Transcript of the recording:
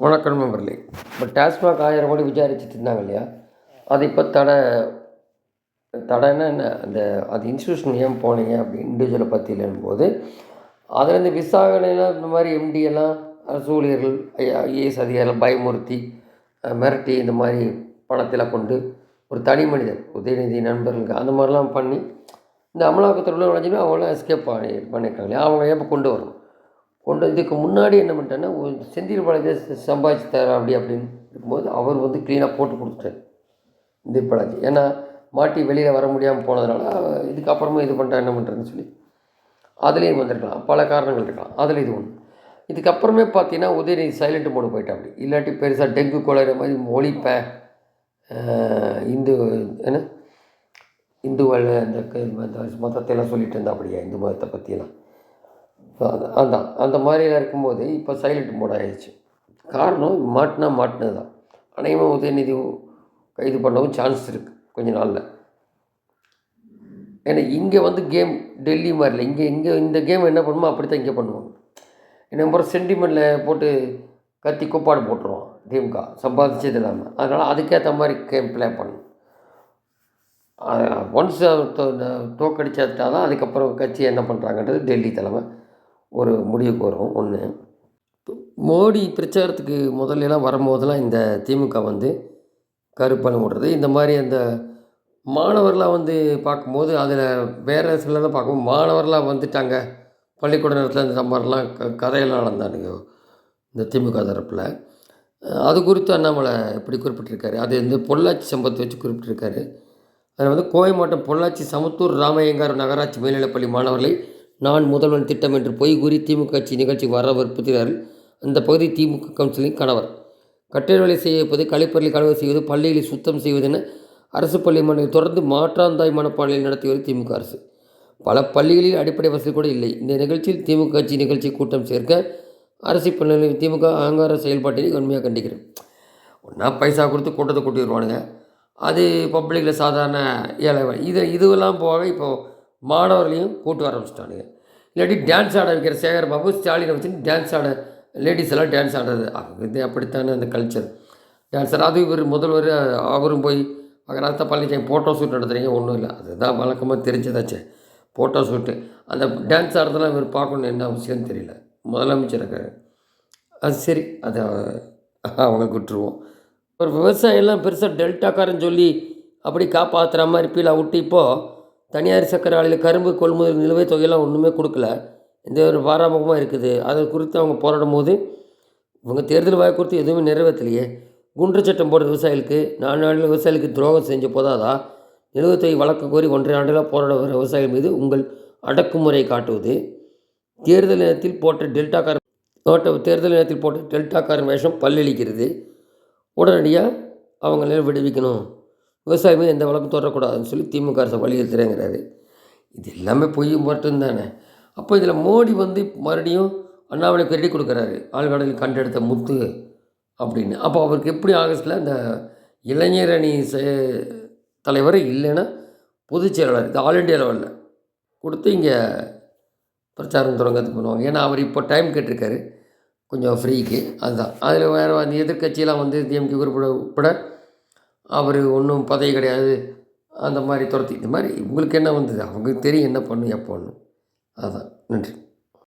வணக்கம் நண்பர்களே. இப்போ டாஸ்மாக் ஆயிரம் கோடி விசாரிச்சுட்டு இருந்தாங்க இல்லையா? அது இப்போ தடை தடைன்னா என்ன? அந்த அது இன்ஸ்டியூஷன் ஏன் போனீங்க அப்படி இண்டிவிஜுவலை பற்றி போது அதில் இந்த விசாரணைலாம் இந்த மாதிரி எம்டி எல்லாம் அரசு ஐஏஎஸ் அதிகாரிகள் பயமுறுத்தி மிரட்டி இந்த மாதிரி பணத்தில் கொண்டு ஒரு தனி மனிதர் உதயநிதி நண்பர்களுக்கு அந்த மாதிரிலாம் பண்ணி இந்த அமலாக்கத்துறையில் நுழைஞ்சுமே அவங்களாம் எஸ்கேப் பண்ணி பண்ணியிருக்காங்க இல்லையா? அவங்க எப்போ கொண்டு வரணும்? கொண்டு இதுக்கு முன்னாடி என்ன பண்ணிட்டேன்னா ஒரு செந்தில் பாலாஜி சம்பாதிச்சு தர அப்படி அப்படின்னு இருக்கும்போது அவர் வந்து க்ளீனாக போட்டு கொடுத்துட்டார். செந்தில் பாலாஜி. ஏன்னா மாட்டி வெளியில் வர முடியாமல் போனதுனால இதுக்கப்புறமா இது பண்ணிட்டா என்ன பண்ணுறதுன்னு சொல்லி அதுலேயும் வந்திருக்கலாம். பல காரணங்கள் இருக்கலாம். அதில் இது ஒன்று இதுக்கப்புறமே பார்த்தீங்கன்னா உதயநிதி சைலண்ட் மோடு போயிட்டா அப்படி. இல்லாட்டி பெருசாக டெங்கு கொலைற மாதிரி ஒழிப்பேன் இந்து என்ன? இந்துக்கள் அந்த க- அந்த மதத்தை எல்லாம் சொல்லிட்டு இருந்தா அப்படியா? இந்து மதத்தை பற்றியெல்லாம் அதான் அந்த மாதிரிலாம் இருக்கும்போது இப்போ சைலண்ட் மோட் ஆயிடுச்சு. காரணம் மாட்டினா மாட்டினது தான் அநேகமாக உதயநிதி கைது பண்ணவும் சான்ஸ் இருக்குது கொஞ்ச நாளில். ஏன்னா இங்கே வந்து கேம் டெல்லி மாதிரி இல்லை. இங்கே இங்கே இந்த கேம் என்ன பண்ணுமோ அப்படி தான் இங்கே பண்ணுவாங்க. என்ன முறை சென்டிமெண்ட்டில் போட்டு கத்தி குப்பாடு போட்டுருவோம் திமுக சம்பாதிச்சது இல்லாமல் அதனால் அதுக்கேற்ற மாதிரி கேம் ப்ளே பண்ணும் ஒன்ஸ் தோக்கடிச்சா தான் அதுக்கப்புறம் கட்சி என்ன பண்ணுறாங்கன்றது டெல்லி தலைமை. ஒரு முடிவுக்கு வரும் ஒன்று மோடி பிரச்சாரத்துக்கு முதல்லலாம் வரும்போதெல்லாம் இந்த திமுக வந்து கருப்பணம் விடுறது இந்த மாதிரி அந்த மாணவர்களாக வந்து பார்க்கும்போது அதில் வேறு சிலதான் பார்க்கும்போது மாணவர்களாக வந்துட்டாங்க. பள்ளிக்கூட நேரத்தில் இந்த மாதிரிலாம் க கதையெல்லாம் நடந்தானுங்க இந்த திமுக தரப்பில். அது குறித்து அண்ணாமலை இப்படி குறிப்பிட்டிருக்காரு. அது வந்து பொள்ளாச்சி சம்பவத்தை வச்சு குறிப்பிட்டிருக்காரு. அதில் வந்து கோவை மாவட்டம் பொள்ளாச்சி சமத்தூர் ராமையங்கார் நகராட்சி மேல்நிலைப்பள்ளி மாணவர்களை நான் முதல்வன் திட்டம் என்று பொய் கூறி திமுக கட்சி நிகழ்ச்சிக்கு வர வற்புறுத்தினார்கள். அந்த பகுதி திமுக கவுன்சிலின் கணவர். கட்டிட வேலை செய்வது கழிப்பறையில் கழுவு செய்வது பள்ளிகளை சுத்தம் செய்வது என அரசு பள்ளி மாணவர்கள் தொடர்ந்து மாற்றாந்தாய் மனப்பான்மையில் நடத்தி வரும் திமுக அரசு. பல பள்ளிகளில் அடிப்படை வசதி கூட இல்லை. இந்த நிகழ்ச்சியில் திமுக கட்சி நிகழ்ச்சி கூட்டம் சேர்க்க அரசு பள்ளிகளில் திமுக அகங்கார செயல்பாட்டினை உண்மையாக கண்டிக்கிறேன் ஒன்றா பைசா கொடுத்து கூட்டத்தை கூட்டி வருவானுங்க. அது பப்ளிக்கில் சாதாரண ஏழை இது இதுவெல்லாம் போக இப்போது மாணவர்களையும் கூட்டு வர ஆரம்பிச்சிட்டானுங்க. இல்லாட்டி டான்ஸ் ஆட வைக்கிற சேகர் பாபு ஸ்டாலினை வச்சு டான்ஸ் ஆட லேடிஸ் எல்லாம் டான்ஸ் ஆடுறது. அது இது அப்படித்தானே அந்த கல்ச்சர் டான்ஸர் அது இவர் முதல்வர் அவரும் போய் மகராஜா பழனிசாமி ஃபோட்டோ ஷூட் நடத்துறீங்க ஒன்றும் இல்லை. அதுதான் வழக்கமாக தெரிஞ்சதாச்சே. ஃபோட்டோ ஷூட்டு அந்த டான்ஸ் ஆடுறதெல்லாம் இவர் பார்க்கணும் என்ன அவசியம்னு தெரியல. முதலமைச்சர் அது சரி அதை அவங்களுக்கு விட்டுருவோம் ஒரு விவசாயம்லாம் பெருசாக டெல்டாக்காரன் சொல்லி அப்படி காப்பாற்றுற மாதிரி பீலா விட்டு இப்போது தனியார் சக்கரை ஆலையில் கரும்பு கொள்முதல் நிலுவைத் தொகையெல்லாம் ஒன்றுமே கொடுக்கல. இந்த ஒரு பாராமுகமாக இருக்குது. அதை குறித்து அவங்க போராடும் போது இவங்க தேர்தல் வாய் குறித்து எதுவுமே நிறைவேற்றலையே. குன்று சட்டம் போடுற விவசாயிகளுக்கு நாலு நாளில் விவசாயிகளுக்கு துரோகம் செஞ்ச போதாதா? நிலுவைத் தொகை வழக்கு கோரி ஒன்றரை ஆண்டுகளாக போராட வர விவசாயிகள் மீது உங்கள் அடக்குமுறை காட்டுவது. தேர்தல் நேரத்தில் போட்ட டெல்டாக்காரன் போட்ட தேர்தல் நேரத்தில் போட்ட டெல்டாக்காரன் வேஷம் பல்லளிக்கிறது உடனடியாக அவங்கள விடுவிக்கணும். விவசாயமே எந்த வழக்கும் தொடரக்கூடாதுன்னு சொல்லி திமுக அரசு வலியுறுத்துறேங்கிறாரு. இது எல்லாமே பொய் மட்டும்தானே அப்போ இதில் மோடி வந்து மறுபடியும் அண்ணாமலை கிரெடிட் கொடுக்குறாரு. ஆழ்கடலில் கண்டெடுத்த முத்து அப்படின்னு. அப்போ அவருக்கு எப்படி ஆகஸ்ட்டில் அந்த இளைஞர் அணி தலைவர் இல்லைன்னா பொதுச் செயலாளர் இது ஆல் இண்டியா லெவலில் கொடுத்து இங்கே பிரச்சாரம் தொடங்கிறது பண்ணுவாங்க. ஏன்னா அவர் இப்போ டைம் கேட்டிருக்காரு. கொஞ்சம் ஃப்ரீக்கு. அதுதான். அதில் வேறு அந்த எதிர்க்கட்சியெல்லாம் வந்து டிஎம்கே குறிப்பிட உட்பட அவர் ஒன்றும் பதவி கிடையாது அந்த மாதிரி துரத்தி. இந்த மாதிரி உங்களுக்கு என்ன வந்தது? அவங்களுக்கு தெரியும் என்ன பண்ணும் எப்போன்னு அதுதான் நன்றி.